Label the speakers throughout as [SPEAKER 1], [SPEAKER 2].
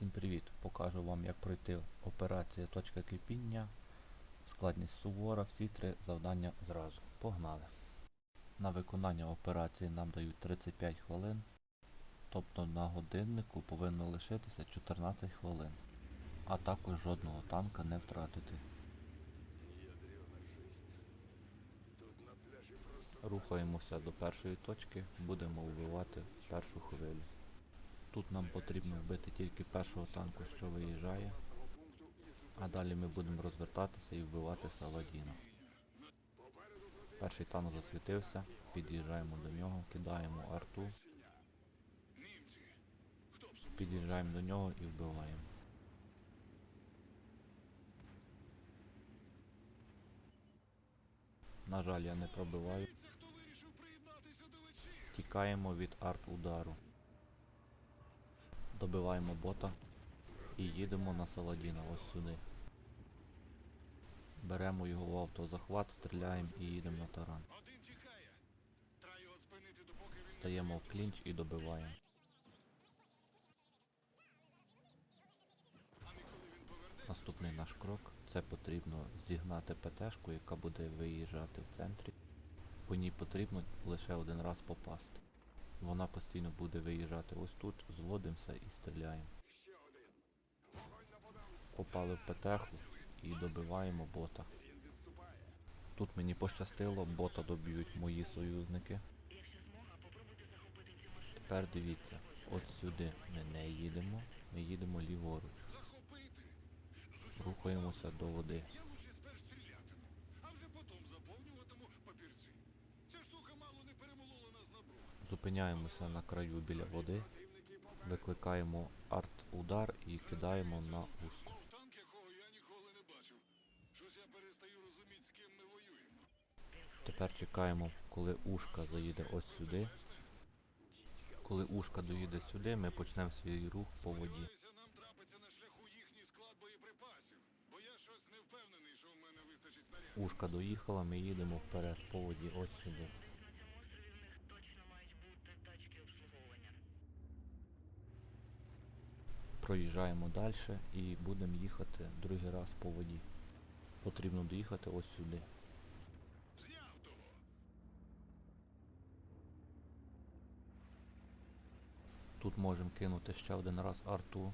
[SPEAKER 1] Всім привіт! Покажу вам як пройти операцію точка кипіння. Складність сувора, всі три завдання зразу. Погнали. На виконання операції нам дають 35 хвилин. Тобто на годиннику повинно лишитися 14 хвилин. А також жодного танка не втратити. Рухаємося до першої точки, будемо вбивати першу хвилю. Тут нам потрібно вбити тільки першого танку, що виїжджає, а далі ми будемо розвертатися і вбивати Саладіна. Перший танк засвітився, під'їжджаємо до нього, кидаємо арту, під'їжджаємо до нього і вбиваємо. На жаль, я не пробиваю. Тікаємо від арт-удару. Добиваємо бота і їдемо на Саладіна ось сюди. Беремо його в автозахват, стріляємо і їдемо на таран. Стаємо в клінч і добиваємо. Наступний наш крок це потрібно зігнати ПТшку, яка буде виїжджати в центрі. По ній потрібно лише один раз попасти. Вона постійно буде виїжджати ось тут, зводимося і стріляємо. Попали в ПТху і добиваємо бота. Тут мені пощастило, бота доб'ють мої союзники. Тепер дивіться, от сюди ми не їдемо, ми їдемо ліворуч. Рухаємося до води. Зупиняємося на краю біля води, викликаємо арт-удар і кидаємо на
[SPEAKER 2] воюємо.
[SPEAKER 1] Тепер чекаємо, коли ушка заїде ось сюди. Коли ушка доїде сюди, ми почнемо свій рух по воді. Ушка доїхала, ми їдемо вперед по воді ось сюди.
[SPEAKER 3] На цьому острові в них точно мають бути тачки обслуговування.
[SPEAKER 1] Проїжджаємо далі і будемо їхати другий раз по воді. Потрібно доїхати ось сюди. Тут можемо кинути ще один раз арту.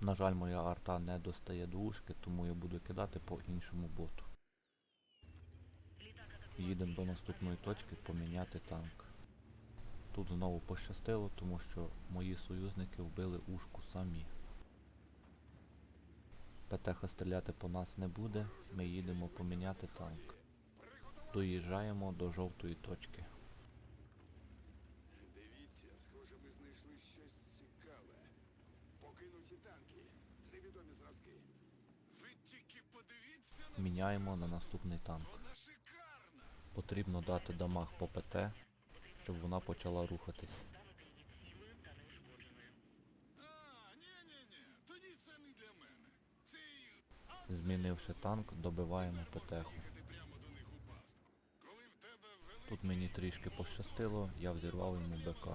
[SPEAKER 1] На жаль, моя арта не достає до ушки, тому я буду кидати по іншому боту. Їдемо до наступної точки поміняти танк. Тут знову пощастило, тому що мої союзники вбили ушку самі. ПТХ стріляти по нас не буде, ми їдемо поміняти танк. Доїжджаємо до жовтої точки.
[SPEAKER 2] Дивіться, схоже, ми знайшли щось цікаве. Покинуті танки, невідомі зразки. Ви тільки подивіться на
[SPEAKER 1] Міняємо на наступний танк. Потрібно дати дамаг по ПТ, щоб вона почала рухатись. Змінивши танк, добиваємо
[SPEAKER 2] великий
[SPEAKER 1] Тут мені трішки пощастило, я взірвав йому БК.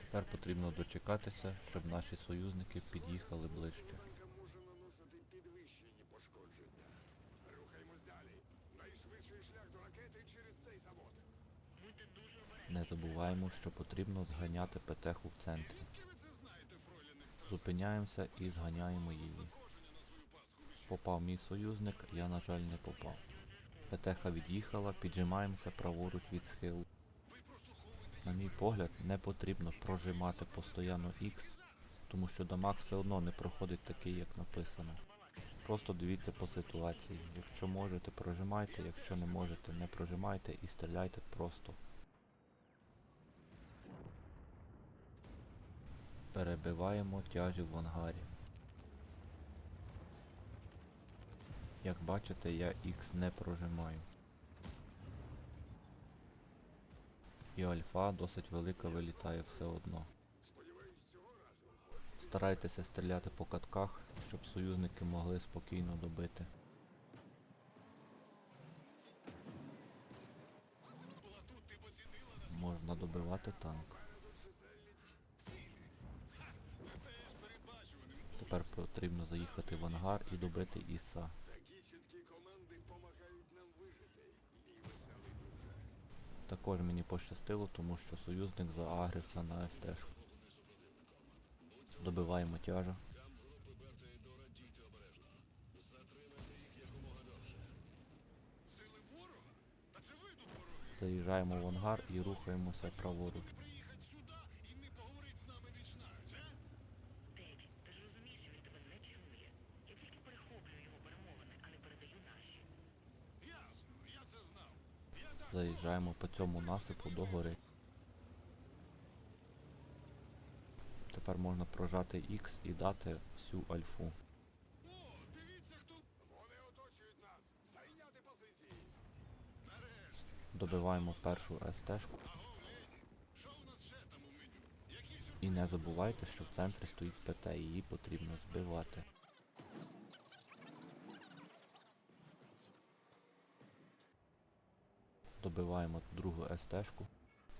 [SPEAKER 1] Тепер потрібно дочекатися, щоб наші союзники під'їхали ближче. Не забуваємо, що потрібно зганяти ПТХу в центрі. Зупиняємося і зганяємо її. Попав мій союзник, я на жаль не попав. ПТХ від'їхала, піджимаємося праворуч від схилу. На мій погляд, не потрібно прожимати постійно X, тому що дамаг все одно не проходить такий, як написано. Просто дивіться по ситуації. Якщо можете, прожимайте, якщо не можете, не прожимайте і стріляйте просто. Перебиваємо тяжі в ангарі. Як бачите, я X не прожимаю. І альфа досить велика вилітає все одно. Старайтеся стріляти по катках, щоб союзники могли спокійно добити. можна добивати танк. Тепер потрібно заїхати в ангар і добити Іса. Також мені пощастило, тому що союзник заагрився на СТ. Добиваємо тяжа. Заїжджаємо в ангар і рухаємося праворуч. Заїжджаємо по цьому насипу до гори. Тепер можна прожати X і дати всю альфу.
[SPEAKER 2] О, дивіться, хто. Вони оточують нас. Зайняти позиції. Нарешті.
[SPEAKER 1] Добиваємо першу СТ-шку. І не забувайте, що в центрі стоїть ПТ, її потрібно збивати. Добиваємо другу СТ-шку.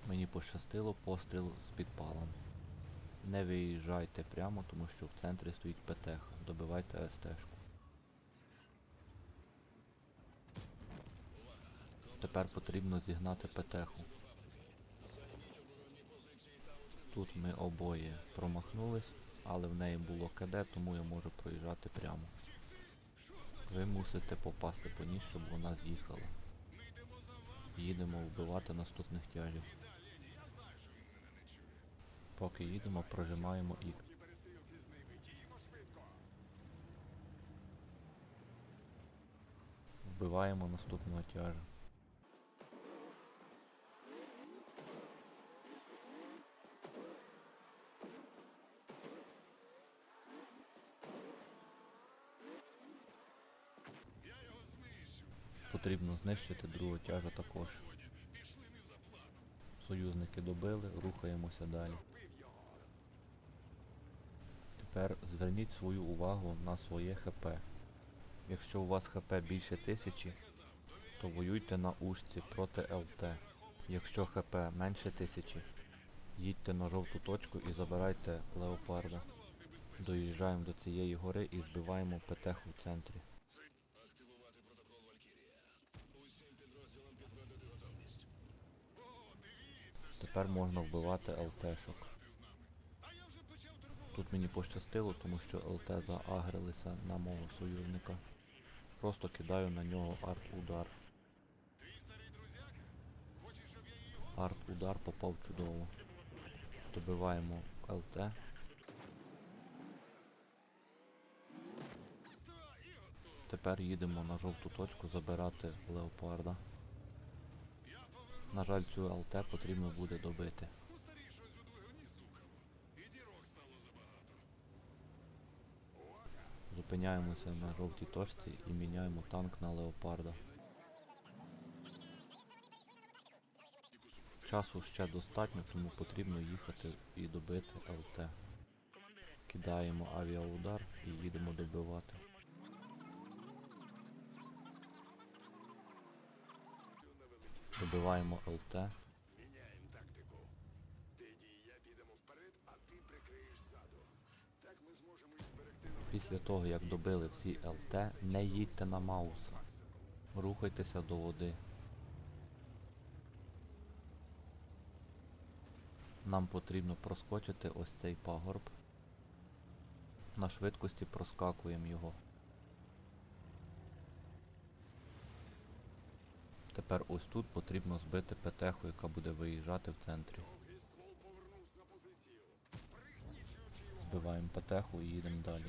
[SPEAKER 1] Мені пощастило постріл з підпалом. Не виїжджайте прямо, тому що в центрі стоїть ПТ. Добивайте СТ-шку. Тепер потрібно зігнати ПТ-ху. Тут ми обоє промахнулись, але в неї було КД, тому я можу проїжджати прямо. Ви мусите попасти по ній, щоб вона з'їхала. Їдемо вбивати наступних тяжів. Поки їдемо, прожимаємо
[SPEAKER 2] швидко.
[SPEAKER 1] Вбиваємо наступного тяжа. Потрібно знищити другого тяжа також. Союзники добили, рухаємося далі. Тепер зверніть свою увагу на своє ХП. Якщо у вас ХП більше тисячі, то воюйте на ушці проти ЛТ. Якщо ХП менше тисячі, їдьте на жовту точку і забирайте леопарда. Доїжджаємо до цієї гори і збиваємо ПТХ в центрі. Тепер можна вбивати ЛТшок.
[SPEAKER 2] ти з нами. А я вже почав турбувати.
[SPEAKER 1] Тут мені пощастило, тому що ЛТ заагрилися на мого союзника. Просто кидаю на нього арт-удар. Арт-удар попав чудово. Добиваємо ЛТ. Тепер їдемо на жовту точку забирати леопарда. На жаль, цю ЛТ потрібно буде добити.
[SPEAKER 2] У старій щось у двигуні стукало. І дірок стало забагато.
[SPEAKER 1] Зупиняємося на жовтій точці і міняємо танк на леопарда. Часу ще достатньо, тому потрібно їхати і добити ЛТ. Кидаємо авіаудар і їдемо добивати. Добиваємо ЛТ.
[SPEAKER 2] Міняємо тактику. Ти дій, я підемо вперед, а ти прикриєш ззаду.
[SPEAKER 1] Після того, як добили всі ЛТ, не їдьте на Мауса. Рухайтеся до води. Нам потрібно проскочити ось цей пагорб. На швидкості проскакуємо його. Тепер ось тут потрібно збити петеху, яка буде виїжджати в центрі. Збиваємо петеху і їдемо далі.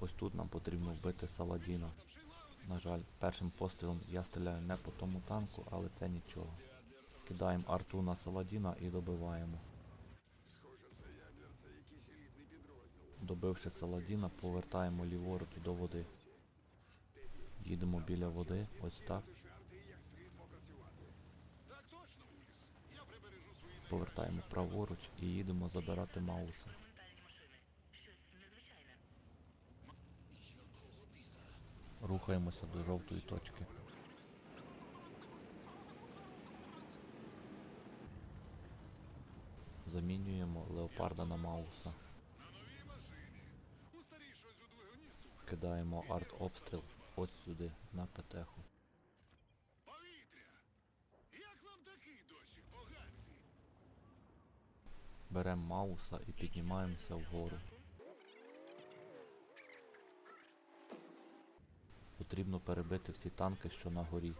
[SPEAKER 1] Ось тут нам потрібно вбити Саладіна. На жаль, першим пострілом я стріляю не по тому танку, але це нічого. Кидаємо арту на Саладіна і добиваємо. Добивши Саладіна, повертаємо ліворуч до води. Їдемо біля води, ось так. Повертаємо праворуч і їдемо забирати Мауса. Рухаємося до жовтої точки. Замінюємо леопарда на Мауса. Кидаємо арт-обстріл ось сюди, на петеху. Беремо Мауса і піднімаємося вгору. Потрібно перебити всі танки, що на горі.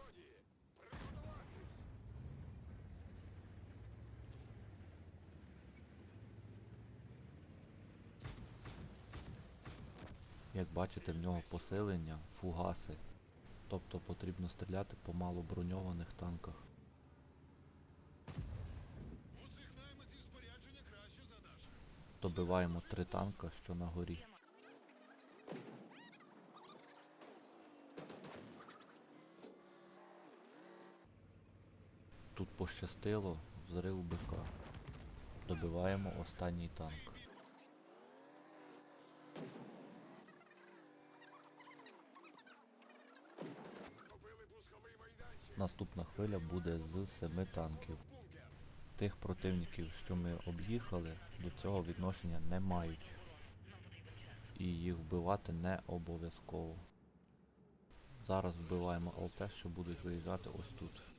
[SPEAKER 1] Як бачите, в нього посилення, фугаси. Тобто потрібно стріляти по танках.
[SPEAKER 2] Краще за наше.
[SPEAKER 1] Добиваємо три танка, що на горі. Тут пощастило, взрив БК. Добиваємо останній танк. Наступна хвиля буде з семи танків. Тих противників, що ми об'їхали, до цього відношення не мають. І їх вбивати не обов'язково. Зараз вбиваємо ЛТ, що будуть виїжджати ось тут.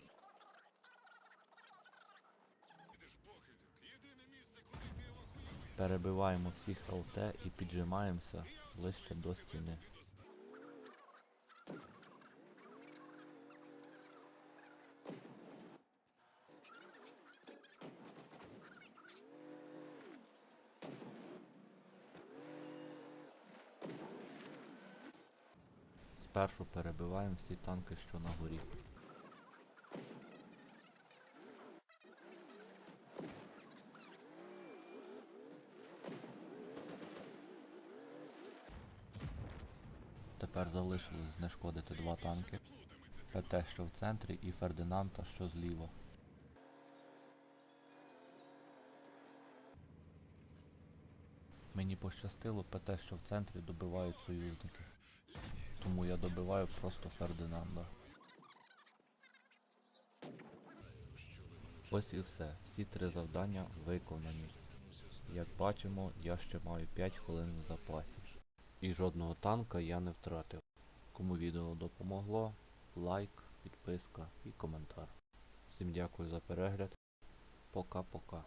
[SPEAKER 1] Перебиваємо всіх ЛТ і піджимаємося ближче до стіни. Спершу перебиваємо всі танки, що на горі. Тепер залишилось знешкодити два танки. ПТ, що в центрі, і Фердинанда, що зліва. Мені пощастило, ПТ, що в центрі добивають союзники. Тому я добиваю просто Фердинанда. Ось і все. Всі три завдання виконані. Як бачимо, я ще маю 5 хвилин в запасі. І жодного танка я не втратив. Кому відео допомогло, лайк, підписка і коментар. Всім дякую за перегляд. Пока-пока.